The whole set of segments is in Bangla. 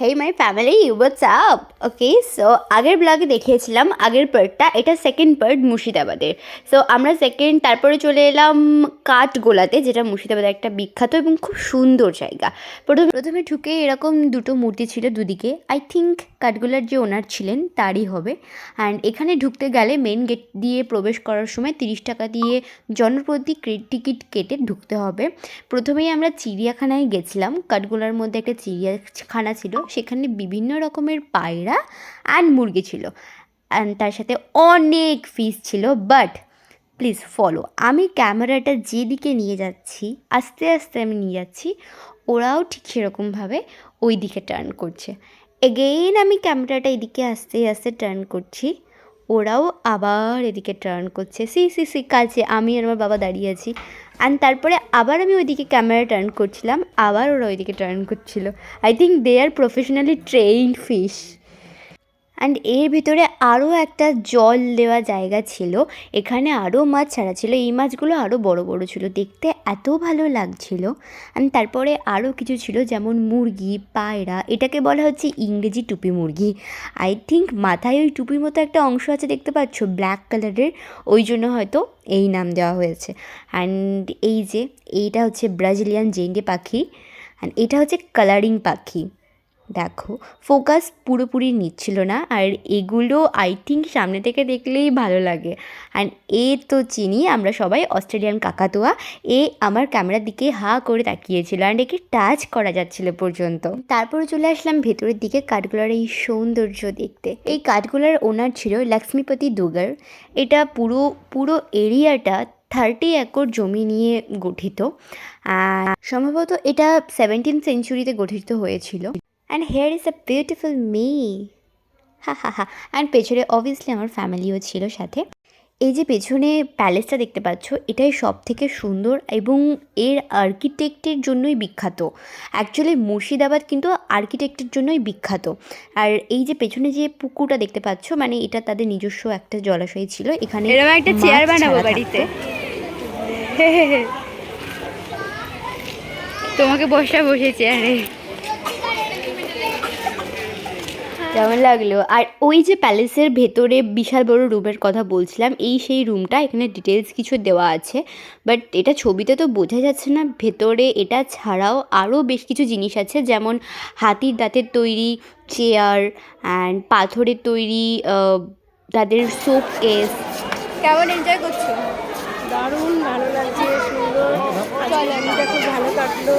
Hey my family what's up okay so আগের ব্লগে দেখিয়েছিলাম, আগের পার্টটা এটা সেকেন্ড পার্ট মুর্শিদাবাদের। সো আমরা সেকেন্ড তারপরে চলে এলাম কাঠগোলাতে, যেটা মুর্শিদাবাদের একটা বিখ্যাত এবং খুব সুন্দর জায়গা। প্রথমে প্রথমে ঢুকে এরকম দুটো মূর্তি ছিল দুদিকে। আই থিঙ্ক কাঠগোলার যে ওনার ছিলেন, তারই হবে। অ্যান্ড এখানে ঢুকতে গেলে মেন গেট দিয়ে প্রবেশ করার সময় তিরিশ টাকা দিয়ে জনপ্রতি টিকিট কেটে ঢুকতে হবে। প্রথমেই আমরা চিড়িয়াখানায় গেছিলাম। কাঠগোলার মধ্যে একটা চিড়িয়াখানা ছিল। সেখানে বিভিন্ন রকমের পায়রা অ্যান্ড মুরগি ছিল। অ্যান্ড তার সাথে অনেক ফিস ছিল বাট প্লিজ ফলো আমি ক্যামেরাটা যেদিকে নিয়ে যাচ্ছি, আস্তে আস্তে আমি নিয়ে যাচ্ছি, ওরাও ঠিক সেরকমভাবে ওই দিকে টার্ন করছে। এগেইন আমি ক্যামেরাটা এদিকে আস্তে আস্তে টার্ন করছি। ওরাও আবার এদিকে টার্ন করছে। সি সি সি কাছে আমি আর আমার বাবা দাঁড়িয়ে আছি। অ্যান্ড তারপরে আবার আমি ওইদিকে ক্যামেরা টার্ন করছিলাম। আবার ওরা ওইদিকে টার্ন করছিল। I think they are professionally train fish and এর ভিতরে আরও একটা জল দেওয়া জায়গা ছিল। এখানে আরও মাছ ছাড়া ছিল। এই মাছগুলো আরও বড় বড় ছিল। দেখতে এত ভালো লাগছিল। অ্যান্ড তারপরে আরও কিছু ছিল, যেমন মুরগি, পায়রা, এটাকে বলা হচ্ছে ইংরেজি টুপি মুরগি। আই থিঙ্ক মাথায় ওই টুপির মতো একটা অংশ আছে, দেখতে পাচ্ছ? ব্ল্যাক কালারের ওই জন্য হয়তো এই নাম দেওয়া হয়েছে। অ্যান্ড এই যে, এইটা হচ্ছে ব্রাজিলিয়ান জেন্ডে পাখি। অ্যান্ড এটা হচ্ছে কালারিং পাখি। দেখো ফোকাস পুরোপুরি নিচ্ছিল না আর এগুলো আই থিঙ্ক সামনে থেকে দেখলেই ভালো লাগে। অ্যান্ড এ তো চিনি, আমরা সবাই অস্ট্রেলিয়ান কাকাতুয়া, এ আমার ক্যামেরার দিকে হা করে তাকিয়েছিল অ্যান্ড একে টাচ করা যাচ্ছিল পর্যন্ত। তারপরে চলে আসলাম ভেতরের দিকে কাঠগোলার এই সৌন্দর্য দেখতে। এই কাঠগোলার ওনার ছিল লক্ষ্মীপতি দুগার এটা পুরো পুরো এরিয়াটা থার্টি একর জমি নিয়ে গঠিত। সম্ভবত এটা সেভেন্টিন সেঞ্চুরিতে গঠিত হয়েছিল। And here is a beautiful may হা হা হা অ্যান্ড পেছনে অবভিয়াসলি আমার ফ্যামিলিও ছিল সাথে। এই যে পেছনে প্যালেসটা দেখতে পাচ্ছ এটাই সব থেকে সুন্দর এবং এর আর্কিটেক্টের জন্যই বিখ্যাত। অ্যাকচুয়ালি মুর্শিদাবাদ কিন্তু আর্কিটেক্টের জন্যই বিখ্যাত। আর এই যে পেছনে যে পুকুরটা দেখতে পাচ্ছ মানে এটা তাদের নিজস্ব একটা জলাশয় ছিল। এখানে এরকম একটা চেয়ার বানাবো বাড়িতে। তোমাকে বসা বসে চেয়ারে। কেমন লাগল? আর ওই যে প্যালেসের ভেতরে বিশাল বড় রুমের কথা বলছিলাম এই সেই রুমটা এখানে ডিটেলস কিছু দেওয়া আছে। বাট এটা ছবিতে তো বোঝা যাচ্ছে না ভেতরে এটা ছাড়াও আরও বেশ কিছু জিনিস আছে যেমন হাতির দাঁতের তৈরি চেয়ার অ্যান্ড পাথরের তৈরি তাদের সোপ কেস কেমন এনজয় করছ? দারুণ ভালো লাগছে সুন্দর। খুব ভালো কাটলো।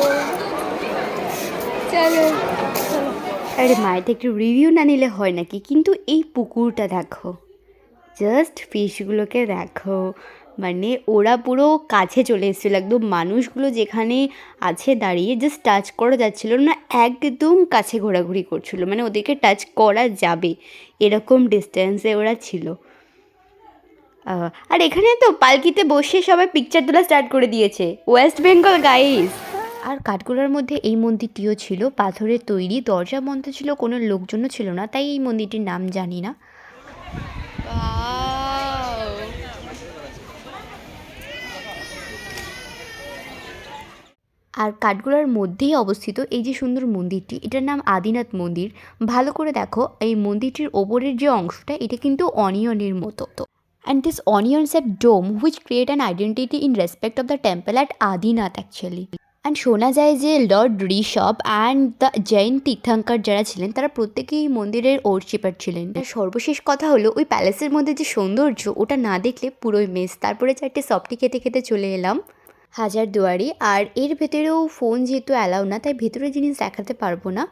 চলো। আরে মায়ের একটু রিভিউ না নিলে হয় নাকি? কিন্তু এই পুকুরটা দেখো জাস্ট ফিশগুলোকে দেখো মানে ওরা পুরো কাছে চলে এসেছিল, একদম মানুষগুলো যেখানে আছে দাঁড়িয়ে জাস্ট টাচ করা যাচ্ছিল না, একদম কাছে ঘোরাঘুরি করছিল মানে ওদেরকে টাচ করা যাবে, এরকম ডিস্টেন্সে ওরা ছিল। আর এখানে তো পালকিতে বসে সবাই পিকচার তোলা স্টার্ট করে দিয়েছে ওয়েস্ট বেঙ্গল গাইস আর কাঠগোলার মধ্যে এই মন্দিরটিও ছিল। পাথরের তৈরি দরজা বন্ধ ছিল কোনো লোকজনও ছিল না তাই এই মন্দিরটির নাম জানি না। আর কাঠগোলার মধ্যেই অবস্থিত এই যে সুন্দর মন্দিরটি এটার নাম আদিনাথ মন্দির। ভালো করে দেখো এই মন্দিরটির ওপরের যে অংশটা এটা কিন্তু অনিয়নের মতো। তো and this onions have dome which create an identity in respect of the temple at Adinath actually and শোনা যায় যে lord Rishabh and the Jain tirthankar যারা ছিলেন, তারা প্রত্যেকেই মন্দিরের ওরশিপার ছিলেন। আর সর্বশেষ কথা হলো, ওই প্যালেসের মধ্যে যে সৌন্দর্য, ওটা না দেখলে পুরোই মেস তারপরে চারটে সফটি খেতে খেতে চলে এলাম। হাজার দুয়ারি। আর এর ভেতরেও ফোন যেহেতু অ্যালাউ না, তাই ভেতরে জিনিস দেখাতে পারব না।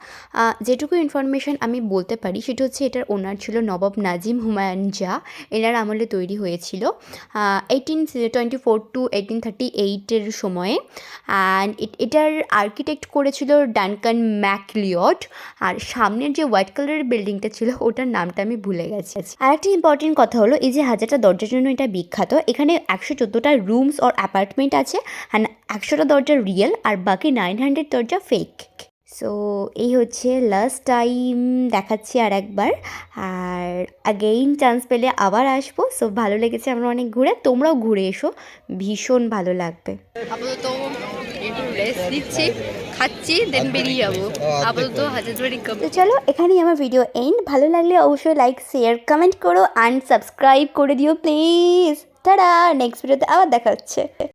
যেটুকু ইনফরমেশান আমি বলতে পারি, সেটা হচ্ছে এটার ওনার ছিল নবাব নাজিম হুমায়ুন জা এনার আমলে তৈরি হয়েছিল eighteen twenty four to eighteen thirty এইটের সময়ে। অ্যান্ড এটার আর্কিটেক্ট করেছিল ডানকান ম্যাকলিয়ট আর সামনের যে হোয়াইট কালারের বিল্ডিংটা ছিল, ওটার নামটা আমি ভুলে গেছি। আর একটা ইম্পর্টেন্ট কথা হলো, এই যে হাজারটা দরজার জন্য এটা বিখ্যাত, এখানে একশো চোদ্দোটা রুমস অর অ্যাপার্টমেন্ট আছে। অ্যান্ড একশোটা দরজা রিয়েল আর বাকি নাইন হান্ড্রেড দরজা ফেক সো এই হচ্ছে লাস্ট টাইম দেখাচ্ছি আর একবার আর আগেইন চান্স পেলে আবার আসব। সো ভালো লেগেছে আমরা অনেক ঘুরে। তোমরাও ঘুরে এসো। ভীষণ ভালো লাগবে। আপাতত একটু রেস্ট দিচ্ছি খাচ্ছি দেন বেরিয়ে যাব। আপাতত হাজারদুয়ারি তো চলো এখানেই আমার ভিডিও এন্ড ভালো লাগলে অবশ্যই লাইক শেয়ার কমেন্ট করো। অ্যান্ড সাবস্ক্রাইব করে দিও প্লিজ তারা নেক্সট ভিডিওতে আবার দেখা হচ্ছে।